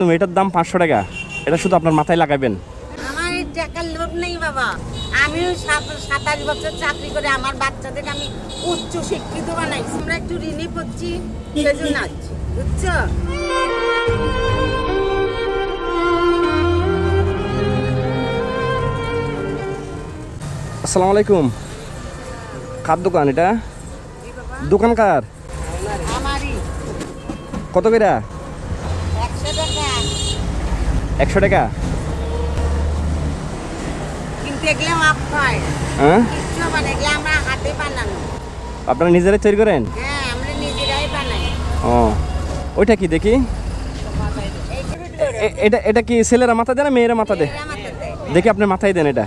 এটার দাম পাঁচশো টাকা। এটা শুধু আপনার মাথায় লাগাবেন। আমার টাকার লোভ নেই বাবা। আমিও সাত- সাতাশ বছর চাকরি করে আমার বাচ্চাদের আমি উচ্চ শিক্ষিত বানাইছি। আমরা একটু ঋণে পড়ছি সেজন্য আছি বুঝছ? আসসালামু আলাইকুম। কার দোকান এটা? কি বাবা? দোকান কার? কত টাকা একশো টাকা? হয়। আপনারা নিজেরাই তৈরি করেন? হ্যাঁ ও ওইটা কি দেখি? এটা এটা কি ছেলেরা মাথা দেয় না মেয়েরা মাথা দেয়। দেখি আপনি মাথায় দেন এটা।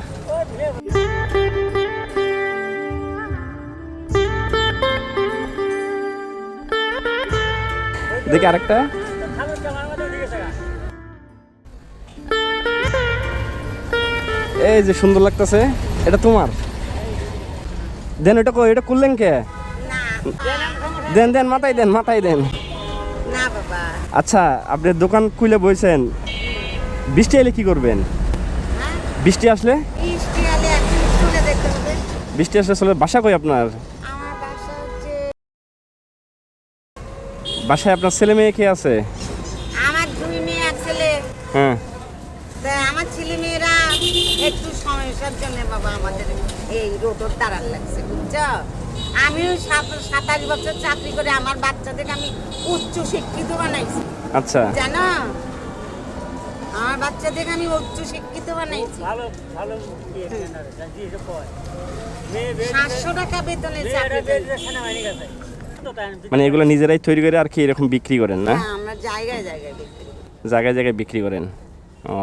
দেখি আরেকটা। এই যে সুন্দর লাগতেছে এটা তোমার? দেন এটা কই এটা করলেন কে? না দেন দেন মাথায় দেন মাথায় দেন। না বাবা আচ্ছা আপনি দোকান খুলে বইছেন। বৃষ্টি এলে কি করবেন? বৃষ্টি আসলে? বৃষ্টি আসলে আসলে বাসা কই আপনার? বাসায় আপনার ছেলে মেয়ে কে আছে? আমার দুই মেয়ে এক ছেলে। হ্যাঁ। আমার ছেলে মেয়েরা একটু সমস্যার জন্য বাবা আমাদের এই রোদর তারার লাগছে বুঝছ? আমিও সাত- সাতাশ বছর চাকরি করে আমার বাচ্চাদের আমি উচ্চ শিক্ষিত বানাইছি। আচ্ছা। জানো? আমার বাচ্চাদের আমি উচ্চ শিক্ষিত বানাইছি। ভালো ভালো সাতশো টাকা বেতনে মানে এগুলো নিজেরাই তৈরি করে আর কি এরকম বিক্রি করেন না? হ্যাঁ আমরা জায়গায় জায়গায় বিক্রি জায়গায় জায়গায় বিক্রি করেন। ও।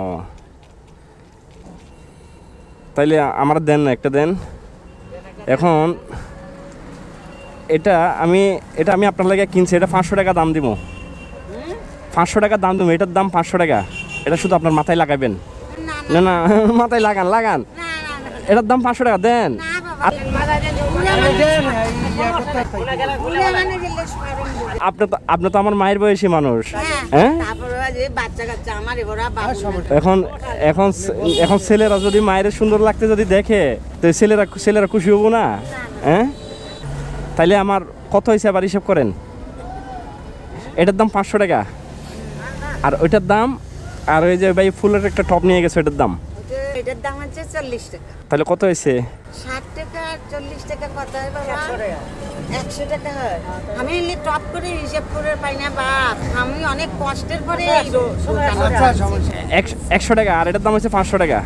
তাইলে আমার দেন না একটা দেন। এখন এটা আমি এটা আমি আপনার লাগে কিনছি এটা পাঁচশো টাকা দাম দিব। পাঁচশো টাকা দাম দিব এটার দাম পাঁচশো টাকা। এটা শুধু আপনার মাথায় লাগাবেন। না না। মাথায় লাগান লাগান। এটার দাম পাঁচশো টাকা দেন। আপনি তো আপনি তো আমার মায়ের বয়সী মানুষ। হ্যাঁ, হ্যাঁ? এখন এখন এখন ছেলেরা যদি মায়ের সুন্দর লাগতে যদি দেখে তো ছেলেরা ছেলেরা খুশি হব না? হ্যাঁ? তাইলে আমার কত হয়েছে আবার হিসাব করেন? এটার দাম পাঁচশো টাকা। আর ওইটার দাম আর ওই যে ভাই ফুলের একটা টপ নিয়ে গেছে ওইটার দাম। এটার দাম হচ্ছে চল্লিশ টাকা। তাহলে কত হয়েছে? ষাট টাকা আর চল্লিশ টাকা কত হয় বাবা? একশো টাকা। হয়। আমি এমনি টপ করে হিসাব করে পাই না বাপ আমি অনেক কষ্টের পরে রো- দোকানটা করছি। একশো একশো টাকা আর এটার দাম হচ্ছে পাঁচশো টাকা।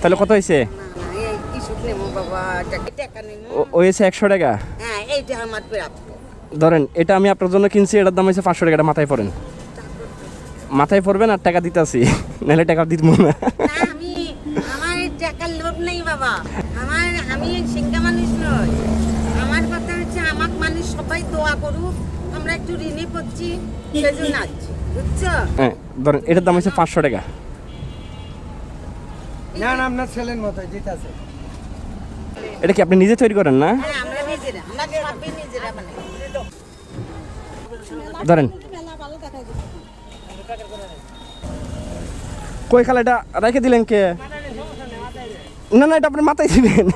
তাহলে কত হয়েছে? হয়েছে একশো টাকা? হ্যাঁ এইটা আমার ধরেন এটা আমি আপনার জন্য কিনছি এটার দাম হচ্ছে পাঁচশো টাকা মাথায় পড়েন। মাথায় পড়বেন আর টাকা দিতেছি নাহলে টাকা দিব না আমার টাকার লোভ নেই বাবা। আমার আমি সিঙ্গা মানুষ নই। আমার কথা হচ্ছে আমার মানুষ সবাই দোয়া করুক আমরা একটু ঋণে পড়ছি সেজন্য আছি বুঝছ? হ্যাঁ ধরেন এটার দাম হচ্ছে পাঁচশো টাকা। না না আপনার ছেলের মতো জিতাছে এটা কি আপনি নিজে তৈরি করেন না? হ্যাঁ ধরেন। কই খালা এটা রেখে দিলেন কে? না না এটা আপনি মাথায় দিবেন।